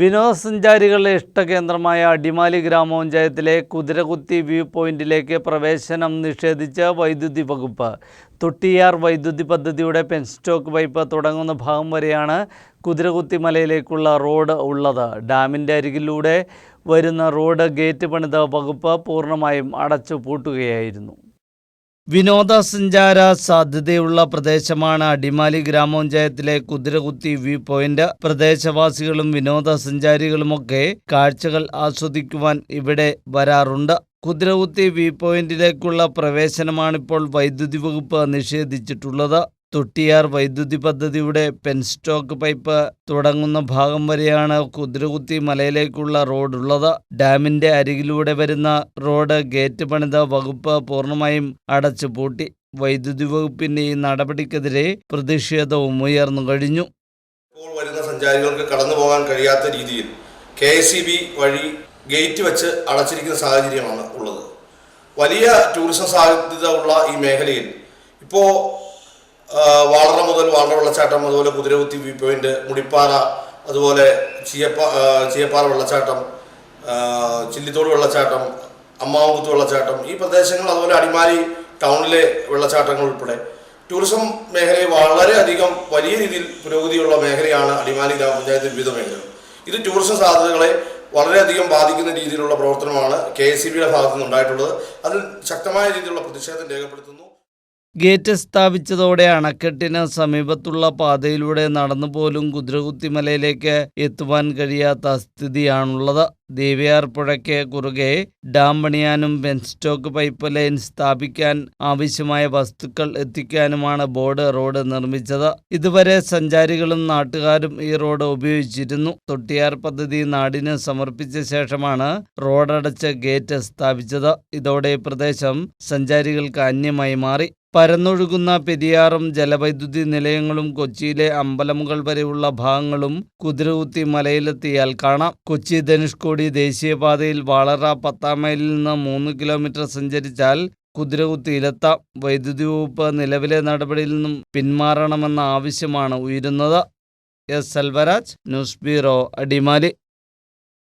വിനോദസഞ്ചാരികളുടെ ഇഷ്ടകേന്ദ്രമായ അടിമാലി ഗ്രാമപഞ്ചായത്തിലെ കുതിരകുത്തി വ്യൂ പോയിന്റിലേക്ക് പ്രവേശനം നിഷേധിച്ച വൈദ്യുതി വകുപ്പ്. തൊട്ടിയാർ വൈദ്യുതി പദ്ധതിയുടെ പെൻസ്റ്റോക്ക് പൈപ്പ് തുടങ്ങുന്ന ഭാഗം വരെയാണ് കുതിരകുത്തി മലയിലേക്കുള്ള റോഡ് ഉള്ളത്. ഡാമിന്റെ അരികിലൂടെ വരുന്ന റോഡ് ഗേറ്റ് പണിത വകുപ്പ് പൂർണമായും അടച്ചു പൂട്ടുകയായിരുന്നു വിനോദസഞ്ചാര സാധ്യതയുള്ള പ്രദേശമാണ് അടിമാലി ഗ്രാമപഞ്ചായത്തിലെ കുതിരകുത്തി വ്യൂ പോയിന്റ്. പ്രദേശവാസികളും വിനോദസഞ്ചാരികളുമൊക്കെ കാഴ്ചകൾ ആസ്വദിക്കുവാൻ ഇവിടെ വരാറുണ്ട്. കുതിരകുത്തി വ്യൂ പോയിന്റിലേക്കുള്ള പ്രവേശനമാണിപ്പോൾ വൈദ്യുതി വകുപ്പ് നിഷേധിച്ചിട്ടുള്ളത്. തൊട്ടിയാർ വൈദ്യുതി പദ്ധതിയുടെ പെൻസ്റ്റോക്ക് പൈപ്പ് തുടങ്ങുന്ന ഭാഗം വരെയാണ് കുതിരകുത്തി മലയിലേക്കുള്ള റോഡുള്ളത്. ഡാമിന്റെ അരികിലൂടെ വരുന്ന റോഡ് ഗേറ്റ് പണിത വകുപ്പ് പൂർണമായും അടച്ചു പൂട്ടി. വൈദ്യുതി വകുപ്പിന്റെ ഈ നടപടിക്കെതിരെ പ്രതിഷേധവും ഉയർന്നു കഴിഞ്ഞു. വരുന്ന സഞ്ചാരികൾക്ക് കടന്നു പോകാൻ കഴിയാത്ത രീതിയിൽ കെ എസ് വഴി ഗേറ്റ് വെച്ച് അടച്ചിരിക്കുന്ന സാഹചര്യമാണ് ഉള്ളത്. വലിയ ടൂറിസം സാധ്യത ഉള്ള ഈ മേഖലയിൽ ഇപ്പോൾ വാളറ മുതൽ വാളറ വെള്ളച്ചാട്ടം അതുപോലെ കുതിരകുത്തി വ്യൂ പോയിന്റ് മുടിപ്പാറ അതുപോലെ ചീയപ്പാ ചീയപ്പാറ വെള്ളച്ചാട്ടം ചില്ലിത്തോട് വെള്ളച്ചാട്ടം അമ്മാവൂത്ത് വെള്ളച്ചാട്ടം ഈ പ്രദേശങ്ങൾ അതുപോലെ അടിമാലി ടൗണിലെ വെള്ളച്ചാട്ടങ്ങൾ ഉൾപ്പെടെ. ടൂറിസം മേഖലയെ വളരെയധികം വലിയ രീതിയിൽ പുരോഗതിയുള്ള മേഖലയാണ് അടിമാലി ഗ്രാമപഞ്ചായത്തിൽ വിവിധ മേഖലകൾ. ഇത് ടൂറിസം സാധ്യതകളെ വളരെയധികം ബാധിക്കുന്ന രീതിയിലുള്ള പ്രവർത്തനമാണ് കെ എസ് സി ബിയുടെ ഭാഗത്തു അതിൽ ശക്തമായ രീതിയിലുള്ള പ്രതിഷേധം രേഖപ്പെടുത്തുന്നു. ഗേറ്റ് സ്ഥാപിച്ചതോടെ അണക്കെട്ടിന് സമീപത്തുള്ള പാതയിലൂടെ നടന്നുപോലും കുതിരകുത്തിമലയിലേക്ക് എത്തുവാൻ കഴിയാത്ത സ്ഥിതിയാണുള്ളത്. ദേവിയാർ പുഴയ്ക്ക് കുറുകെ ഡാം പണിയാനും പെൻസ്റ്റോക്ക് പൈപ്പ് ലൈൻ സ്ഥാപിക്കാൻ ആവശ്യമായ വസ്തുക്കൾ എത്തിക്കാനുമാണ് ബോർഡ് റോഡ് നിർമ്മിച്ചത്. ഇതുവരെ സഞ്ചാരികളും നാട്ടുകാരും ഈ റോഡ് ഉപയോഗിച്ചിരുന്നു. തൊട്ടിയാർ പദ്ധതി നാടിന് സമർപ്പിച്ച ശേഷമാണ് റോഡടച്ച് ഗേറ്റ് സ്ഥാപിച്ചത്. ഇതോടെ പ്രദേശം സഞ്ചാരികൾക്ക് അന്യമായി മാറി. പരന്നൊഴുകുന്ന പെരിയാറും ജലവൈദ്യുതി നിലയങ്ങളും കൊച്ചിയിലെ അമ്പലമുകൾ വരെയുള്ള ഭാഗങ്ങളും കുതിരകുത്തി മലയിലെത്തിയാൽ കാണാം. കൊച്ചി ധനുഷ്കോടി ദേശീയപാതയിൽ വാളറ പത്താം മൈലിൽ നിന്ന് മൂന്ന് കിലോമീറ്റർ സഞ്ചരിച്ചാൽ കുതിരകുത്തിയിലെത്താം വൈദ്യുതി വകുപ്പ് നിലവിലെ നടപടിയിൽ നിന്നും പിന്മാറണമെന്ന ആവശ്യമാണ് ഉയരുന്നത്. S. Selvaraj news bureau Adimali.